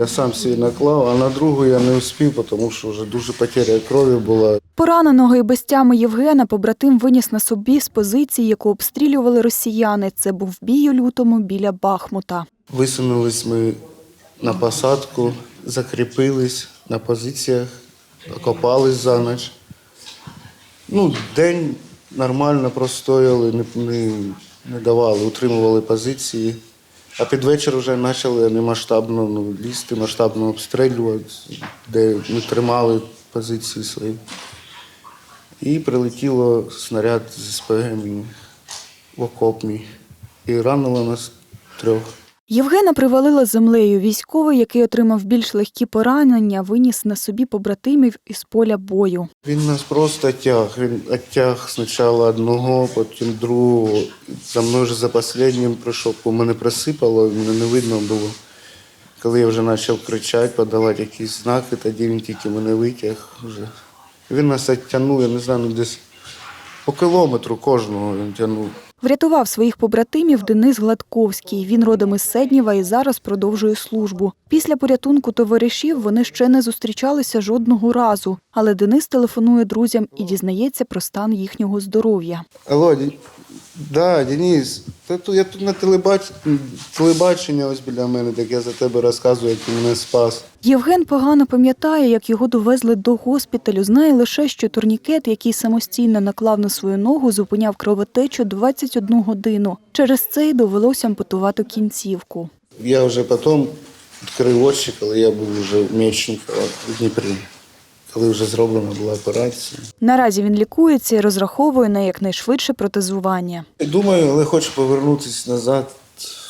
Я сам свій наклав, а на другу я не успів, тому що вже дуже потеря крові була. Пораненого і без тями Євгена побратим виніс на собі з позиції, яку обстрілювали росіяни. Це був бій у лютому біля Бахмута. Висунулись ми на посадку, закріпились на позиціях, окопались за ніч. Ну, день нормально простояли, не, не, не давали, утримували позиції. А під вечір вже почали немасштабно ну, лізти, масштабно обстрілювати, де ми тримали позиції свої. І прилетіло снаряд з СПГ в окоп мій. І ранило нас трьох. Євгена привалила землею. Військовий, який отримав більш легкі поранення, виніс на собі побратимів із поля бою. Він нас просто тяг. Він оттяг спочатку одного, потім другого. За мною вже за останнім прийшов, бо мене присипало, мене не видно було. Коли я вже почав кричати, подавати якісь знаки, тоді він тільки мене витяг вже. Він нас оттягнув, я не знаю, ну, десь по кілометру кожного він тягнув. Врятував своїх побратимів Денис Гладковський. Він родом із Седнєва і зараз продовжує службу. Після порятунку товаришів вони ще не зустрічалися жодного разу. Але Денис телефонує друзям і дізнається про стан їхнього здоров'я. Алло, да, Денис, та тут я тут на телебач... телебачення ось біля мене, так я за тебе розказую, як ти мене спас. Євген погано пам'ятає, як його довезли до госпіталю. Знає лише, що турнікет, який самостійно наклав на свою ногу, зупиняв кровотечу 21 годину. Через це й довелося ампутувати кінцівку. Я вже потім відкрив очі, коли я був вже в Мечникова в Дніпрі, коли вже зроблена була операція. Наразі він лікується і розраховує на якнайшвидше протезування. Думаю, але хочу повернутися назад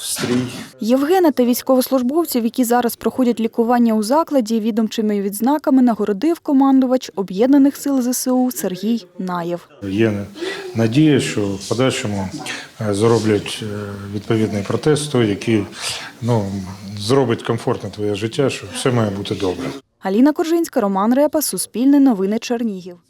стрій. Євгена та військовослужбовців, які зараз проходять лікування у закладі, відомчими відзнаками нагородив командувач об'єднаних сил ЗСУ Сергій Наєв. Є надія, що в подальшому е, зроблять е, відповідний протез, той, який ну, зробить комфортне твоє життя, що все має бути добре. Аліна Коржинська, Роман Репа, Суспільне новини Чернігів.